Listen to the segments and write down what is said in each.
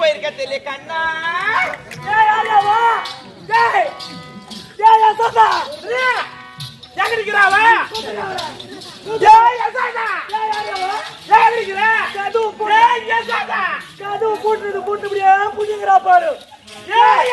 போயிருக்க தெரியல கண்ணா. ஏய் ஆரியாவா ஏய். ஏய் யசோதா எங்க இருக்கிறாவ ஏய்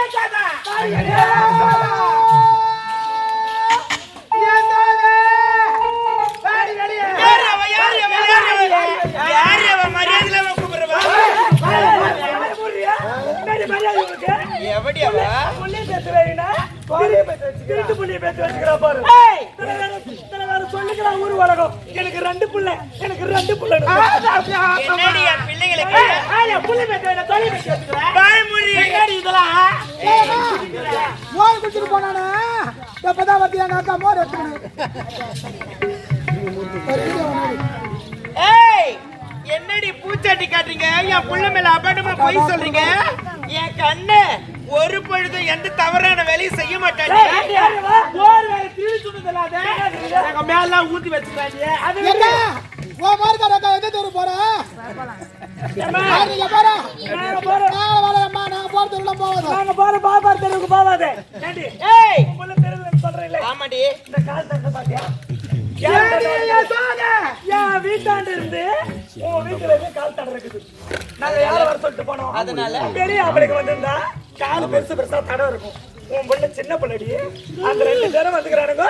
எனக்கு ரெண்டு புள்ள எனக்கு ரெண்டு புள்ள என்னடி என் பிள்ளைங்களுக்கு வாய்மொழி மோர் குடிச்சிட்டு போனானே? எப்பதான் வந்து எங்க அக்கா மோர் எடுத்துக்கணும் ஏய் என்னடி பூச்சாட்டி காட்டுறீங்க? என் புள்ள மேல அபாண்டமா பொய் சொல்றீங்க? என் கண்ணு ஒரு பொழுதும் எந்த தவறான வேலையும் செய்ய மாட்டாங்க ஊத்தி வச்சுக்காங்க எங்க உன் மோர்கார அக்கா எந்த தெரு போற நீங்க போற? நாங்க வரலம்மா நாங்க போற தெருல போவோம் நாங்க போற பாபார் தெருவுக்கு போவாதே ஏய்! உள்ள தெருவுல சொல்றீங்களே. ஆமாடி இந்த கால் தட்ட பாத்தியா? என் வீட்டாண்டு இருந்து உன் வீட்டுல இருந்து கால் தடம் இருக்குது நாங்க யார வர சொல்லிட்டு போனோம்? அதனால? பெரிய ஆம்பளைக்கு வந்திருந்தா கால் பெருசு பெருசா தடம் இருக்கும். உன் பிள்ளை சின்ன பிள்ளடி அந்த ரெண்டு பேரும் வந்துக்கிறானுங்க.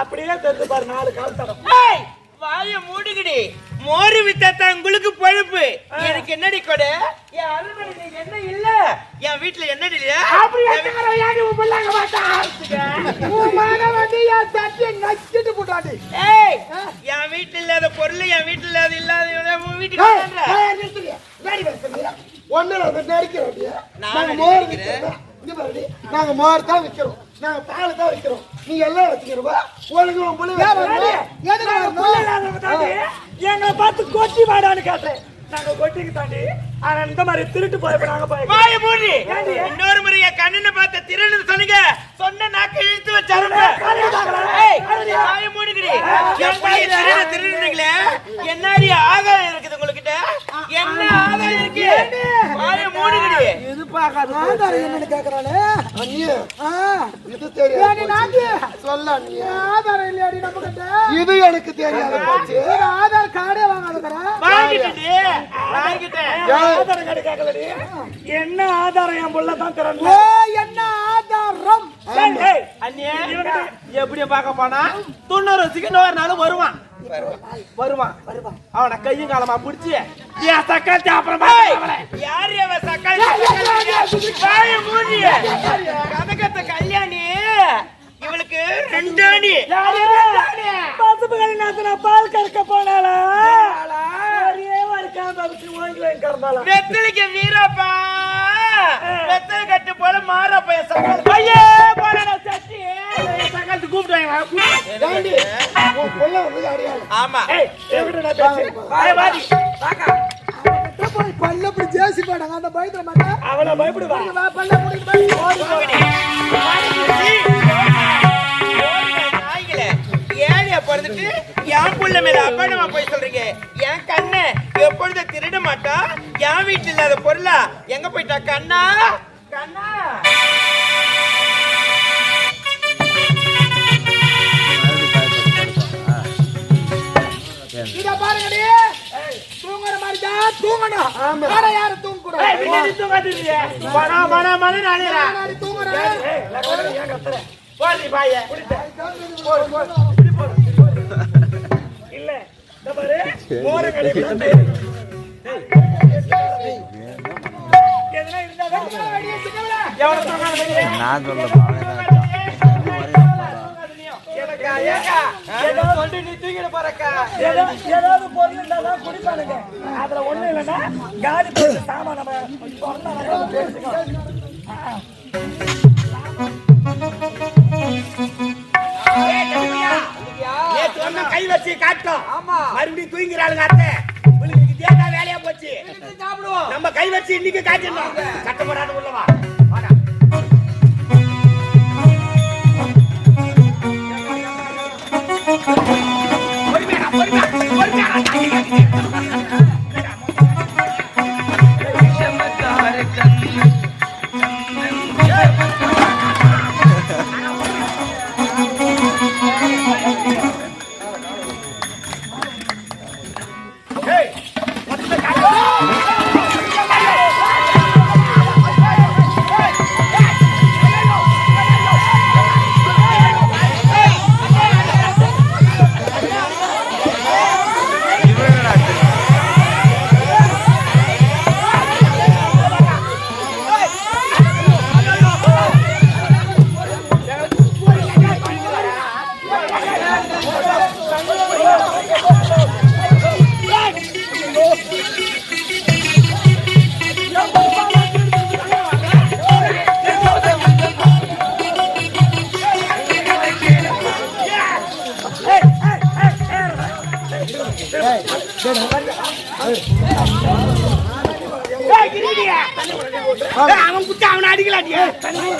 அப்படியே தெரிஞ்சு பாரு நாலு கால் தடம் ஏய் வாய மூடுகிடி மோரு வித்தாத்தான் உங்களுக்கு பழுப்பு. எனக்கு என்னடி கொடு? என் அருமணி நீங்க என்ன இல்ல? என் வீட்டுல என்னடி இல்ல? அப்படி வச்சுக்கிறவன் உன் பிள்ளை அங்க பார்த்தா உன் மகன் வந்து என் சட்டியை நச்சிட்டு போட்டாடி. ஏய் என் வீட்டுல இல்லாத பொருள் என் வீட்டுல இல்லாத இல்லாத உன் வீட்டுக்கு. ஒன்னு நடிக்கிறோம் நாங்க மோர் பாருடி நாங்க மோர் தான் விக்கிறோம். நாங்க பால் தான் விக்கிறோம். நீ எல்லாம் வச்சுக்கிறோம் உனக்கு உன் புள்ள எங்களை பார்த்து கொட்டி வாடான்னு கேட்டேன். நாங்க கொட்டிக்கு தாண்டி ஆனா இந்த மாதிரி திருட்டு போய் நாங்க போய் வாய மூடி. இன்னொரு முறை என் கண்ணனை பார்த்த சொன்னீங்க. சொன்ன நாக்கு இழுத்து வச்சாருங்க ஏய் வாய மூடிக்கிடி என் பையன் திருட திருடுனீங்களே? என்னடி ஆதாயம் இருக்குது உங்ககிட்ட என்ன ஆதாயம் இருக்கு? வாய மூடிக்கிடி ஆதாரம் என்னன்னு கேக்குறானே? இது எனக்கு தெரியாது ஆதார் கார்டே என்ன ஆதாரம் என் புள்ள தான் ஓ திறன்ல என்ன ஆதாரம்? எப்படி பார்க்க போனா தொண்ணூறு வருஷத்துக்கு இன்னொரு நாள் வருவான். வருவான் அவனை கையும் காலமா பிடிச்சி என் சக்காத்தி அப்புறம் யார் அவன் சக்காளி வாய மூடி. கதகத்த கல்யாணி இவளுக்கு ரெண்டு அணி. பசுப்புகளை நேத்து நான் பால் கறக்க போனாளா? வெத்தலைக்கு வீரப்பா. வெத்தலை கட்டு போல மாறப்பா என் வந்து அடையாளம். ஆமா. ஏய் எப்படி நான் பேசி வாய் வாடி. வாக்கா கிட்ட போய் பல்ல இப்படி ஜேசி போட்டாங்க அந்த பயத்துல மாட்டா அவளை பயப்படுவா. வா பல்ல போய். பிறந்துட்டு என் புள்ள மேல போய் சொல்றீங்க. என் கண்ணு எப்பொழுது திருட மாட்டா? என் வீட்டுல இல்லாத பொருளா? எங்க போயிட்டா? கண்ணா? கண்ணா? தான் தூங்கணும் வேற யாரும் தூங்க கூடாது மனா மனா மன நானேரா முன்னாடி தூங்குறேன் போடி பாய இல்ல இந்த பாரு மோர கடை நான் சொல்ல எனக்கா ஏக்கா? ஏதோ சொல்லி நீ தூக்கிட்டு போறக்கா? ஏதோ ஏதாவது பொருள் இருந்தாதான் குடிப்பானுங்க. அதுல ஒண்ணு இல்லைன்னா காலி போட்டு சாமான் நம்ம சொன்னா வந்து கை வச்சு காட்டும். ஆமா. மறுபடியும் தூங்கிறாளுங்க அத்தை. வேலையா போச்சு. சாப்பிடுவோம். நம்ம கை வச்சு இன்னைக்கு காய்ச்சணும் சட்டம் போடாத உள்ளவா? அவன் குத்த அவனை அடிக்கலாட்டியா. தண்ணி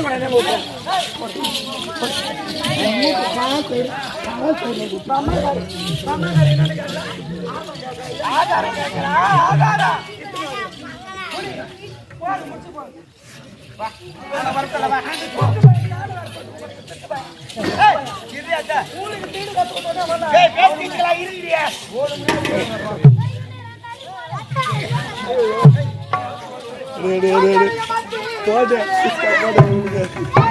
கொண்டாந்து ஊத்து. ஆதாரம் கேட்கிறா, ஆதாரம்.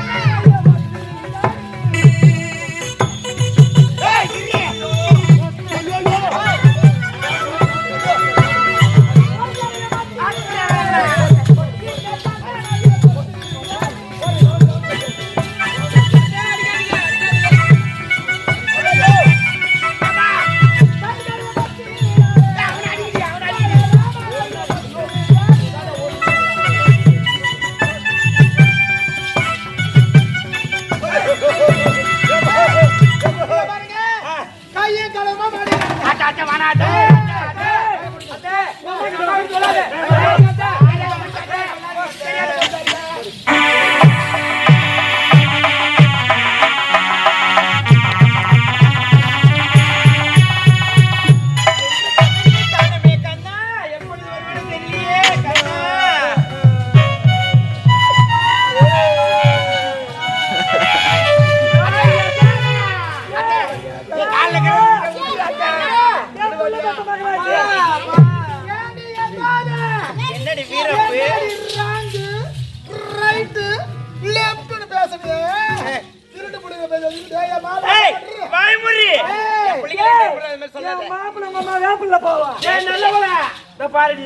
சொல்லாத. மாப்பிள்ள மாமா வேப்பிள்ள போவா. நல்லவள. இதோ பாருடி.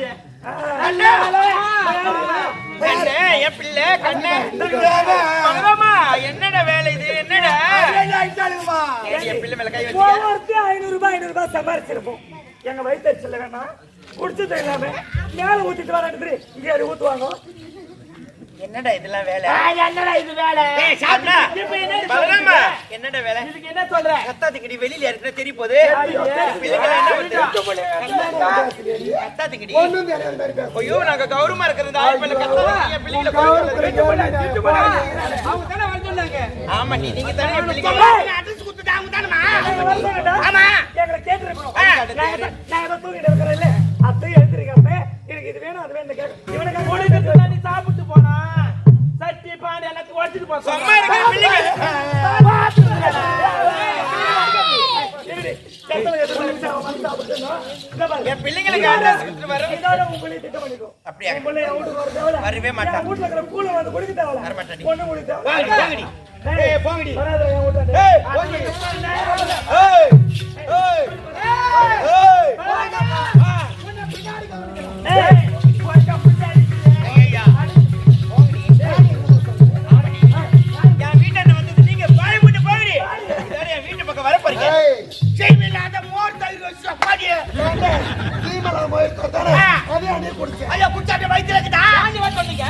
என்னடா வேலை இது? என்னடா? ஐநூறு ரூபாய் ஐநூறு ரூபாய் சம்பாரிச்சிருப்போம். எங்க வயிற்றுல வேணாம். குடிச்சது இல்லாம மேல ஊத்திட்டு வராட்டு இங்க ஊத்துவாங்க. என்னடா இதெல்லாம் வேலை? என்னடா இது வேலை? என்னடா வேலை? இதுக்கு என்ன சொல்ற? கத்தாத்துக்கடி வெளியில இருக்கிற தெரிய போகுது. கத்தாத்துக்கடி ஐயோ நாங்க கௌரவமா இருக்கிறது ஆள் மேல சொன்னாங்க ஆமா நீ நீங்க தானே என் பிள்ளைங்களை அட்ரஸ் கொடுத்துட்டு அவங்க தானமா ஆமா. எங்களை கேட்டிருக்கணும். நான் ஏதோ- தூங்கிட்டு இருக்கிறேன்ல? அத்தை எழுந்திருக்காம எனக்கு இது வேணும் அது வேணும் கேட்க இவனுக்கு நீ சாப்பிட்டு சும்மா இருக்கிற பிள்ளைங்க என் பிள்ளைங்களுக்கு அட்ரஸ் கொடுத்துட்டு வர இதோட உங்களையும் திட்டம் பண்ணிக்கோ அப்படியா உன் பிள்ளைய வீட்டுக்கு வர தேவையில்ல. வரவே மாட்டான். இருக்கிற கூழை வந்து குடிக்க தேவையில்ல. வரமாட்டான் நீ. பொண்ணு குடிக்க போங்கடி. போங்கடி. ஏய், ஏய், போங்கடி. வராத என் வீட்டாண்ட. ஏய், போங்கடி. ஐயா இருக்குதா? வர சொன்னீங்க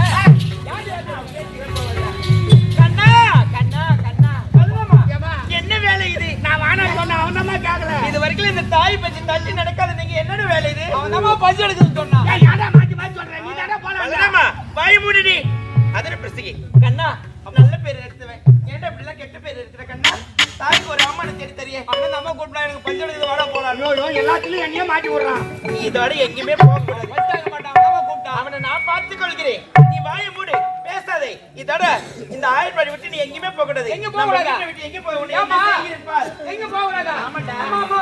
கண்ணா கண்ணா கண்ணா. என்ன வேலை இது? நான் வானா சொன்ன அவன் தான் கேக்கல? இது வரைக்கும் இந்த தாய் பற்றி தள்ளி நடக்காத நீங்க என்னோட வேலை இது? அவன் தான் பஞ்சு எடுக்குதுன்னு சொன்னான்? யாரா மாத்தி மாத்தி சொல்றேன் நீ தானே போலாம் வாய் மூடிடி அதன பிரசகி. கண்ணா நல்ல பேர் எடுத்துவேன். ஏன்டா இப்படி எல்லாம் கெட்ட பேர் எடுத்துற கண்ணா? தாய்க்கு ஒரு அம்மான தேடி தரியே. அண்ணன் அம்மா கூப்பிடா எனக்கு பஞ்சம் எடுக்குது வாடா போலாம் ஐயோ ஐயோ, எல்லாத்துலயும் என்னையே மாட்டி விடுறான். இதோட எங்கேயுமே போக கூடாது நீ வாயை மூடு. பேசாதே. இதோட இந்த ஆயுர்வாடி விட்டு நீ எங்கேயுமே போக கூடாது. எங்க போக கூடாதா? எங்க போக கூடாது. எங்க போகலாதா ஆமாண்டா. அம்மா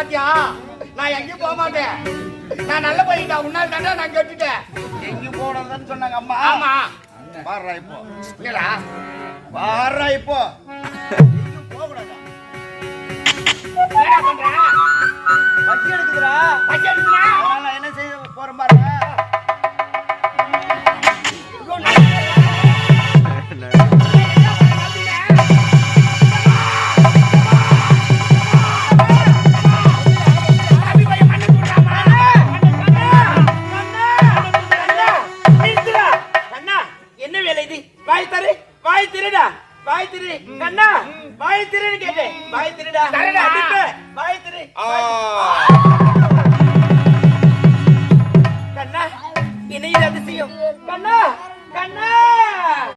பாத்தியா? நான் எங்கேயும் போக மாட்டேன். நான் நல்ல பையன்டா. உன்னால் தாண்டா நான் கெட்டுட்டேன். எங்கேயும் போனதுன்னு சொன்னாங்க அம்மா. ஆமா. பாடுறா இப்போ. இல்லடா பாடுறா இப்போ. பசி எடுக்குதுடா. பசி எடுக்குதுடா? என்ன செய்ய போற மாதிரி கேட்டுச்சு கண்ணா வாய் திருன்னு கேட்டேன். வாய் திருடா. வாய் திரு